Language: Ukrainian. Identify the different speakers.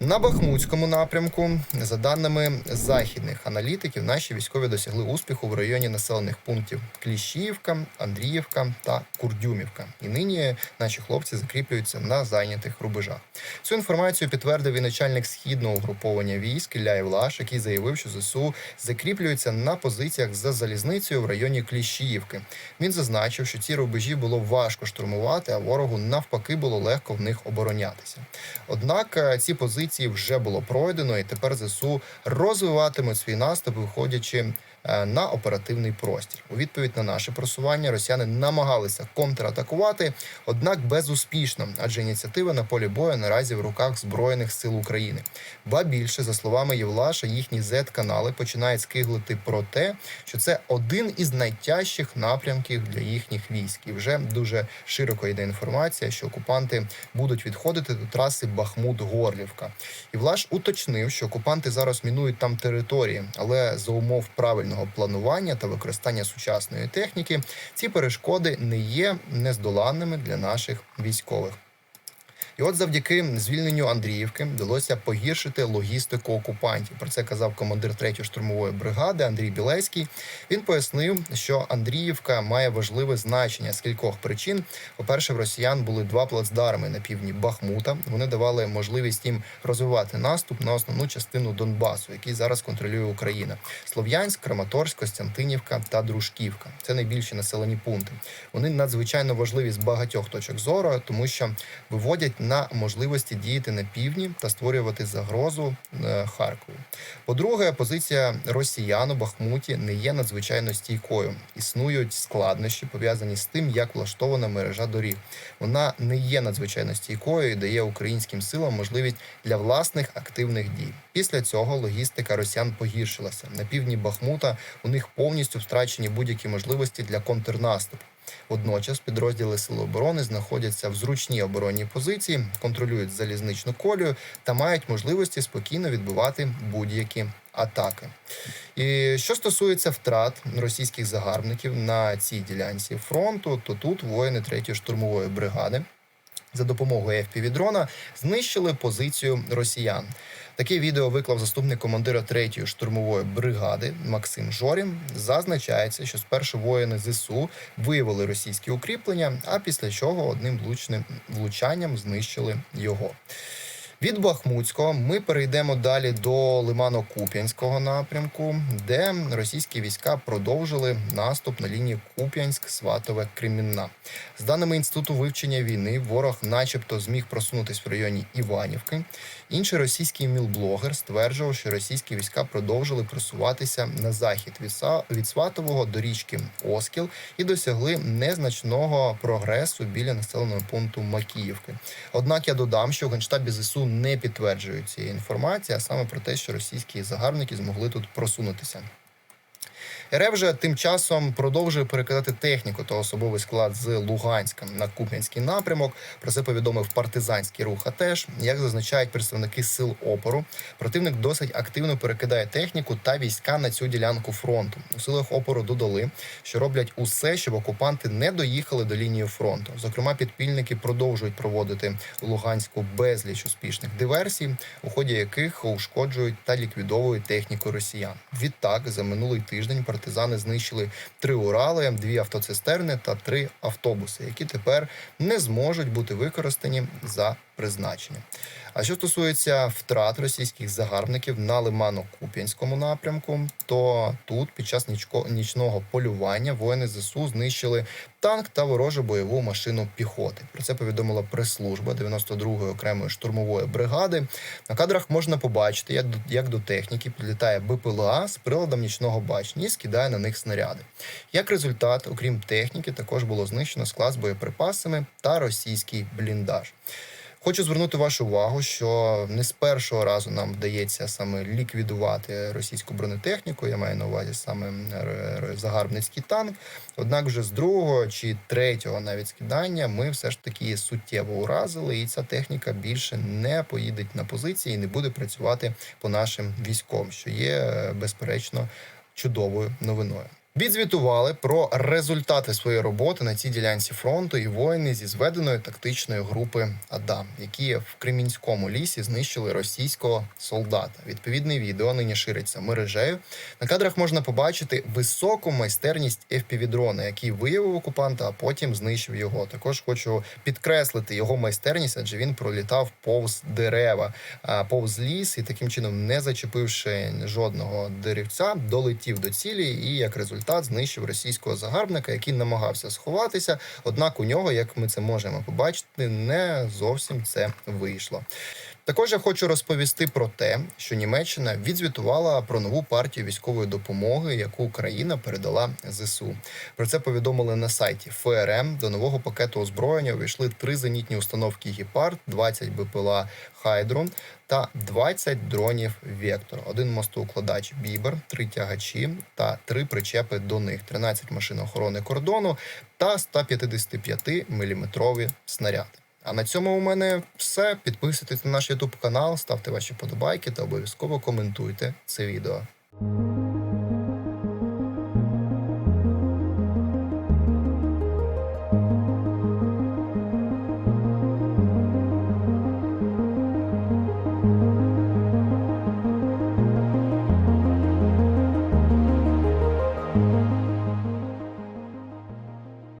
Speaker 1: На Бахмутському напрямку, за даними західних аналітиків, наші військові досягли успіху в районі населених пунктів Кліщіївка, Андріївка та Курдюмівка. І нині наші хлопці закріплюються на зайнятих рубежах. Цю інформацію підтвердив і начальник східного угруповання військ Ілля Євлаш, який заявив, що ЗСУ закріплюються на позиціях за залізницею в районі Кліщіївки. Він зазначив, що ці рубежі було важко штурмувати, а ворогу навпаки було легко в них оборонятися. Однак е, ці позиції вже було пройдено, і тепер ЗСУ розвиватимуть свій наступ, виходячи на оперативний простір. У відповідь на наше просування росіяни намагалися контратакувати, однак безуспішно, адже ініціатива на полі бою наразі в руках збройних сил України. Ба більше, за словами Євлаша, їхні Z-канали починають скиглити про те, що це один із найтяжчих напрямків для їхніх військ. І вже дуже широко йде інформація, що окупанти будуть відходити до траси Бахмут-Горлівка. Євлаш уточнив, що окупанти зараз мінують там території, але за умов правильного планування та використання сучасної техніки ці перешкоди не є нездоланними для наших військових. І от завдяки звільненню Андріївки вдалося погіршити логістику окупантів. Про це казав командир 3-ї штурмової бригади Андрій Білецький. Він пояснив, що Андріївка має важливе значення з кількох причин. По-перше, в росіян були два плацдарми на півдні Бахмута. Вони давали можливість їм розвивати наступ на основну частину Донбасу, який зараз контролює Україна: Слов'янськ, Краматорськ, Костянтинівка та Дружківка. Це найбільші населені пункти. Вони надзвичайно важливі з багатьох точок зору, тому що виводять на можливості діяти на півдні та створювати загрозу е, Харкову. По-друге, позиція росіян у Бахмуті не є надзвичайно стійкою. Існують складнощі пов'язані з тим, як влаштована мережа доріг. Вона не є надзвичайно стійкою і дає українським силам можливість для власних активних дій. Після цього логістика росіян погіршилася. На півдні Бахмута у них повністю втрачені будь-які можливості для контрнаступу. Водночас підрозділи Сил оборони знаходяться в зручній оборонній позиції, контролюють залізничну колію та мають можливості спокійно відбивати будь-які атаки. І що стосується втрат російських загарбників на цій ділянці фронту, то тут воїни 3-ї штурмової бригади за допомогою FPV-дрона знищили позицію росіян. Таке відео виклав заступник командира 3-ї штурмової бригади Максим Жорін. Зазначається, що спершу воїни ЗСУ виявили російські укріплення, а після чого одним влучним влучанням знищили його. Від Бахмутського ми перейдемо далі до Лимано-Куп'янського напрямку, де російські війська продовжили наступ на лінії Куп'янськ-Сватове-Кремінна. З даними інституту вивчення війни, ворог, начебто, зміг просунутись в районі Іванівки. Інший російський мілблогер стверджував, що російські війська продовжили просуватися на захід від Сватового до річки Оскіл і досягли незначного прогресу біля населеного пункту Макіївки. Однак я додам, що в генштабі ЗСУ не підтверджують цієї інформації, а саме про те, що російські загарбники змогли тут просунутися. РФ же тим часом продовжує перекидати техніку та особовий склад з Луганська на Куп'янський напрямок. Про це повідомив партизанський рух. А теж, як зазначають представники сил опору, противник досить активно перекидає техніку та війська на цю ділянку фронту. У силах опору додали, що роблять усе, щоб окупанти не доїхали до лінії фронту. Зокрема, підпільники продовжують проводити Луганську безліч успішних диверсій, у ході яких ушкоджують та ліквідовують техніку росіян. Відтак за минулий тиждень партизани знищили три Урали, дві автоцистерни та три автобуси, які тепер не зможуть бути використані за призначенням. А що стосується втрат російських загарбників на Лимано-Куп'янському напрямку, то тут під час нічного полювання воїни ЗСУ знищили танк та ворожу бойову машину піхоти. Про це повідомила прес-служба 92-ї окремої штурмової бригади. На кадрах можна побачити, як до, як до техніки підлітає БПЛА з приладом нічного бачення і скидає на них снаряди. Як результат, окрім техніки, також було знищено склад з боєприпасами та російський бліндаж. Хочу звернути вашу увагу, що не з першого разу нам вдається саме ліквідувати російську бронетехніку. Я маю на увазі саме загарбницький танк. Однак, вже з другого чи третього навіть скидання ми все ж таки суттєво уразили, і ця техніка більше не поїде на позиції і не буде працювати по нашим військовим, що є е, безперечно чудовою новиною. Відзвітували про результати своєї роботи на цій ділянці фронту і воїни зі зведеної тактичної групи Адам, які в Кремінському лісі знищили російського солдата. Відповідне відео нині шириться мережею. На кадрах можна побачити високу майстерність FPV-дрона, який виявив окупанта, а потім знищив його. Також хочу підкреслити його майстерність, адже він пролітав повз дерева, повз ліс і таким чином, не зачепивши жодного деревця, долетів до цілі і як результат знищив російського загарбника, який намагався сховатися. Однак у нього, як ми це можемо побачити, не зовсім це вийшло. Також я хочу розповісти про те, що Німеччина відзвітувала про нову партію військової допомоги, яку Україна передала ЗСУ. Про це повідомили на сайті ФРМ. До нового пакету озброєння увійшли три зенітні установки Гепард, 20 БПЛА Хайдрон та 20 дронів Вектор, один мостоукладач Бібер, три тягачі та три причепи до них, 13 машин охорони кордону та 155 мм снаряди. А на цьому у мене все. Підписуйтесь на наш YouTube канал, ставте ваші подобайки та обов'язково коментуйте це відео.